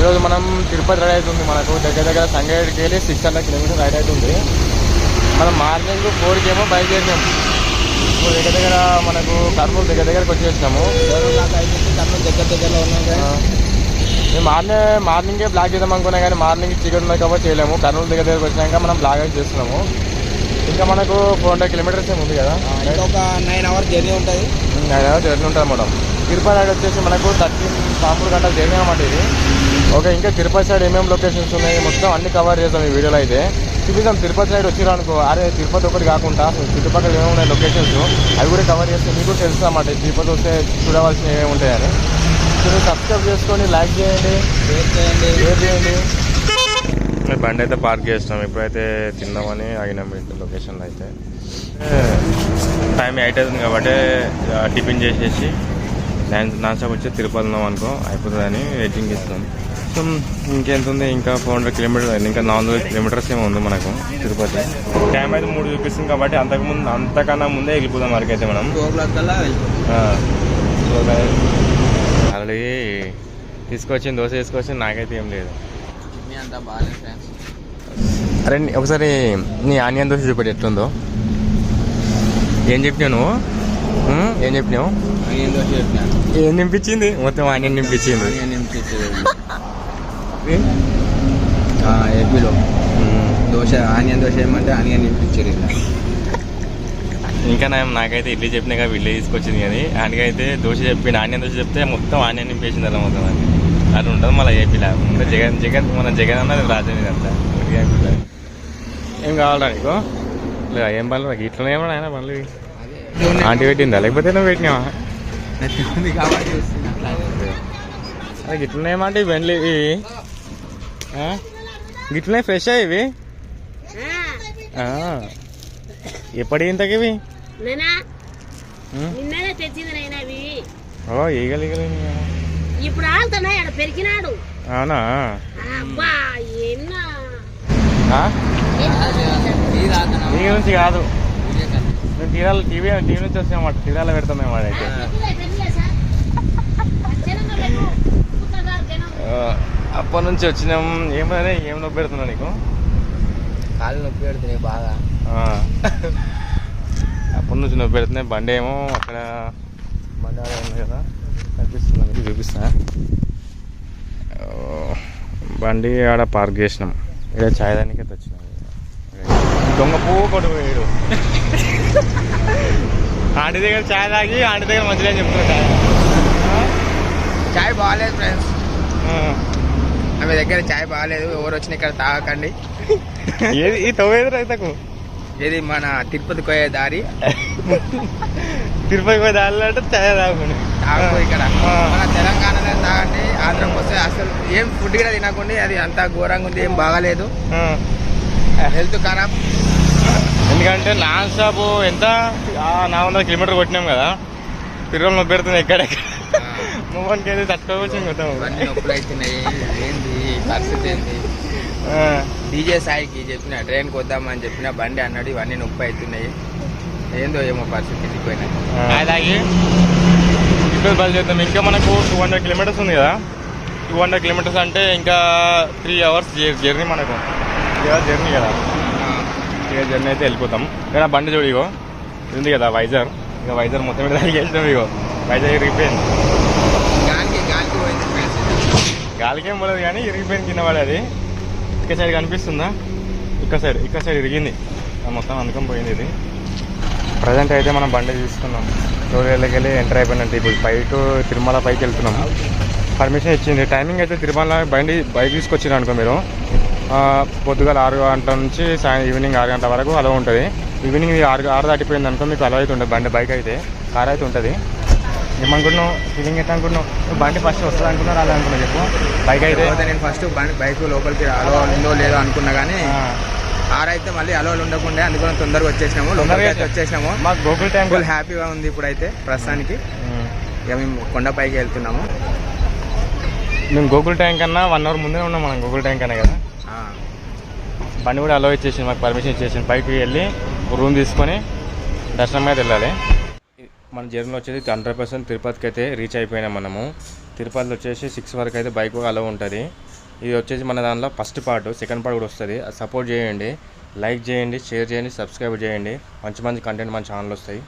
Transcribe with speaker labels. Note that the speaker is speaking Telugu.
Speaker 1: ఈరోజు మనం తిరుపతి రైడ్ అవుతుంది. మనకు దగ్గర దగ్గర సంగారెడ్డికి వెళ్ళి సిక్స్ హండ్రెడ్ కిలోమీటర్ రైడ్ అవుతుంది. మనం మార్నింగ్ ఫోర్కి ఏమో బయలుదేరినాం. ఇప్పుడు దగ్గర దగ్గర మనకు కర్నూలు దగ్గర దగ్గరకు వచ్చేసినాము.
Speaker 2: కర్నూలు దగ్గర దగ్గరలో ఉన్నాం
Speaker 1: మేము మార్నింగ్ మార్నింగే బ్లాక్ చేద్దాం అనుకున్నా కానీ మార్నింగ్ చీకటి ఉన్నాయి కాబట్టి చేయలేము. కర్నూలు దగ్గర దగ్గరకు వచ్చినాక మనం బ్లాక్ అయితే చేస్తున్నాము. ఇంకా మనకు ఫోర్ హండ్రెడ్ కిలోమీటర్స్ ఏమి ఉంది కదా.
Speaker 2: ఇంకొక నైన్ అవర్స్ జర్నీ ఉంటుంది.
Speaker 1: జర్నీ ఉంటుంది మేడం. తిరుపతి వచ్చేసి మనకు థర్టీన్ పాంపుడు గంటలు జర్నీ అనమాట ఇది. ఓకే ఇంకా తిరుపతి సైడ్ ఏమేమి లొకేషన్స్ ఉన్నాయి? మొత్తం అన్ని కవర్ చేస్తాం ఈ వీడియోలో అయితే. చూపిస్తాం తిరుపతి సైడ్ వచ్చిరా అనుకో అరే తిరుపతి ఒకటి కాకుండా చుట్టుపక్కల ఏమేమి ఉన్నాయి లొకేషన్స్ అవి కూడా కవర్ చేస్తే మీకు కూడా తెలుసు అన్నమాట. తిరుపతి వస్తే చూడవలసినవి ఏమేమి ఉంటాయని. మీరు సబ్స్క్రైబ్ చేసుకొని లైక్ చేయండి.
Speaker 2: షేర్ చేయండి.
Speaker 1: షేర్ చేయండి. బండి అయితే పార్క్ చేసినాం. ఇప్పుడైతే తిందామని ఆగినాం ఇంటి లొకేషన్లో అయితే. టైం ఎయిట్ అవుతుంది కాబట్టి టిఫిన్ చేసేసి నాన్ నాన్ స్టాప్ వచ్చి తిరుపతి ఉన్నాం అనుకో అయిపోతుందని వెయిటింగ్ ఇస్తున్నాం సో ఇంకెంత ఉంది? ఇంకా ఫోర్ హండ్రెడ్ కిలోమీటర్ ఇంకా నాలుగు వందల కిలోమీటర్స్ ఏమో ఉంది మనకు తిరుపతి. టైం అయితే మూడు చూపిస్తుంది కాబట్టి అంతకుముందు అంతకన్నా ముందే వెళ్ళిపోదాం వరకు అయితే మనం. ఆల్రెడీ తీసుకొచ్చింది దోశ తీసుకొచ్చి నాకైతే ఏం లేదు. అరే ఒకసారి నీ ఆనియన్ దోశ చూపెట్టి ఎట్లుందో. ఏం చెప్పినావు నువ్వు? ఏం చెప్పినావు?
Speaker 2: ఆనియన్ దోశ చెప్పినాను
Speaker 1: ఏం నింపించింది మొత్తం ఆనియన్ నింపించింది
Speaker 2: ఏపీలో దోశ ఆనియన్ దోశ ఏమంటే ఆనియన్ నింపించారు ఇలా
Speaker 1: ఇంకా నా నాకైతే ఇడ్లీ చెప్పినా కదా ఇడ్లీ తీసుకొచ్చింది కానీ ఆయనకైతే దోశ చెప్పింది ఆనియన్ దోశ చెప్తే మొత్తం ఆనియన్ నింపేసింది అలా మొత్తం అని అట్లా ఉంటుంది మళ్ళీ ఏపీలో ముందు జగన్ జగన్ మన జగన్ అన్నది ఇదంతా ఏపీలో ఏం కావాలా నీకు లేదా ఏం పనులు ఇట్లనే ఏమన్నా ఆయన పనులు?
Speaker 2: అదే
Speaker 1: ఆంటీ పెట్టిందా లేకపోతే నువ్వు పెట్టినావా
Speaker 2: ఉంది కాబట్టి వస్తుంది అట్లా
Speaker 1: అది గిట్లనే ఏమంటే ఇవి? గిట్లనే ఫ్రెష్ ఇవి. ఎప్పటి ఇంతకి ఇవి ఓ ఈగలు ఈగలు ఇవి.
Speaker 3: ఇప్పుడు ఆడుతున్నాయి ఆడ పెరిగినాడు.
Speaker 1: అవునా?
Speaker 3: అబ్బా ఎన్నా
Speaker 1: ఆ? నీ గురించి కాదు. మేము తీరాలు టీవీ టీవీ నుంచి వచ్చినామాట తీరాలు పెడతాం మేము వాడైతే అప్పటి నుంచి వచ్చినాం. ఏమైనా ఏం నొప్పి పెడుతున్నా నీకు?
Speaker 2: కాళ్ళు నొప్పి పెడుతున్నాయి బాగా.
Speaker 1: అప్పటి నుంచి నొప్పి పెడుతున్నాయి. బండి ఏమో అక్కడ బండి ఉంది కదా కనిపిస్తుంది మీకు చూపిస్తా బండి ఆడ పార్క్ చేసినాం. ఇక్కడ ఛాయ్ దానికి అయితే వచ్చినాం దొంగ పువ్వు కొట్టు పోయాడు. ఆంటీ దగ్గర ఛాయ్ తాగి ఆంటీ దగ్గర మంచిగా చెప్తున్నా
Speaker 2: చాయ్ బాగాలేదు ఫ్రెండ్స్. ఆమె దగ్గర చాయ్ బాగాలేదు. ఎవరు వచ్చిన ఇక్కడ తాగకండి.
Speaker 1: ఏది? ఈ తవ్వేది రైతకు
Speaker 2: ఇది మన తిరుపతి పోయే దారి.
Speaker 1: తిరుపతి పోయి దారిలో అంటే ఛాయ్ తాగుకుని
Speaker 2: తాగు ఇక్కడ. మన తెలంగాణలో తాగండి. ఆంధ్రం వస్తే అసలు ఏం ఫుడ్ కూడా తినకండి అది అంతా ఘోరంగా ఉంది. ఏం బాగాలేదు. హెల్త్ ఖరాబ్.
Speaker 1: ఎందుకంటే నాన్ స్టాప్ ఎంత? నాలుగు వందల కిలోమీటర్ కొట్టినాం కదా. నొప్పి పెడుతుంది ఎక్కడెక్కడ? మొబైల్కి అయితే తట్టుకోవచ్చు
Speaker 2: ఇవన్నీ నొప్పులు అవుతున్నాయి ఏంది? పరిస్థితి ఏంది? డీజే సాయికి చెప్పిన ట్రైన్కి వద్దామని చెప్పిన బండి అన్నాడు ఇవన్నీ నొప్పి అవుతున్నాయి ఏందో ఏమో పరిస్థితి వెళ్ళిపోయినాయి
Speaker 1: అలాగే. ఇప్పుడు బయలుదేరుతాం ఇంకా మనకు టూ హండ్రెడ్ కిలోమీటర్స్ ఉంది కదా? టూ హండ్రెడ్ కిలోమీటర్స్ అంటే ఇంకా త్రీ అవర్స్ జర్నీ మనకు. త్రీ అవర్స్ జర్నీ కదా? ఇక జర్నీ అయితే వెళ్ళిపోతాం. ఇక్కడ బండి చూడు ఇగో ఉంది కదా వైజాగ్. ఇక వైజాగ్ మొత్తం మీద వెళ్ళినాం ఇగో వైజాగ్ ఇరిగిపోయింది
Speaker 2: గాలికి గాలికి పోయింది friends.
Speaker 1: గాలికేం పోలేదు కానీ ఇరిగిపోయింది కింద పడేది. ఇక్కడ సైడ్ కనిపిస్తుందా? ఇక్కడ సైడ్ ఇక్కడ సైడ్ ఇరిగింది. మొత్తం అందుకని పోయింది ఇది. ప్రజెంట్ అయితే మనం బండి తీసుకున్నాం. రోడ్లకి వెళ్ళి ఎంటర్ అయిపోయినట్టు ఇప్పుడు బయట తిరుమల పైకి వెళ్తున్నాం. పర్మిషన్ ఇచ్చింది. టైమింగ్ అయితే తిరుమల బండి బైక్ తీసుకొచ్చింది అనుకో మీరు. పొద్దుగాల ఆరు గంటల నుంచి సాయం ఈవినింగ్ ఆరు గంటల వరకు అలా ఉంటుంది. ఈవినింగ్ ఆరు ఆరు దాటిపోయింది అనుకో మీకు అలా అయితే ఉంటుంది. బండి బైక్ అయితే కార్ అయితే ఉంటుంది. ఏమనుకుంటున్నావు ఫీలింగ్ ఎట్లా అనుకుంటున్నావు నువ్వు బండి ఫస్ట్ వస్తుంది అనుకున్నావు రాలే అనుకున్నావు చెప్పు. బైక్ అయితే?
Speaker 2: నేను ఫస్ట్ బండి బైక్ లోపలికి అలో ఉందో లేదో అనుకున్నా కానీ ఆరైతే మళ్ళీ అలోలు ఉండకుండా అందుకని తొందరగా వచ్చేసినాము
Speaker 1: తొందరగా
Speaker 2: లోపలికి అయితే వచ్చేసినాము.
Speaker 1: మాకు గోకుల్ టైం
Speaker 2: ఫుల్ హ్యాపీగా ఉంది ఇప్పుడైతే ప్రస్తుతానికి. ఇక మేము కొండపైకి వెళ్తున్నాము.
Speaker 1: మేము గోకుల్ ట్యాంక్ కన్నా వన్ అవర్ ముందే ఉన్నాం మనం గోకుల్ ట్యాంక్ అనే కదా. బండి కూడా అలో ఇచ్చేసింది మాకు పర్మిషన్ ఇచ్చేసింది పైకి వెళ్ళి రూమ్ తీసుకొని దర్శనం అయితే వెళ్ళాలి. మన జర్నీ వచ్చేది హండ్రెడ్ పర్సెంట్ తిరుపతికి అయితే రీచ్ అయిపోయినాం మనము. తిరుపతిలో వచ్చేసి సిక్స్ వరకు అయితే బైక్ అలో ఉంటుంది. ఇది వచ్చేసి మన దానిలో ఫస్ట్ పార్ట్ సెకండ్ పార్ట్ కూడా వస్తుంది. అది సపోర్ట్ చేయండి. లైక్ చేయండి షేర్ చేయండి సబ్స్క్రైబ్ చేయండి. మంచి మంచి కంటెంట్ మన ఛానల్ వస్తాయి.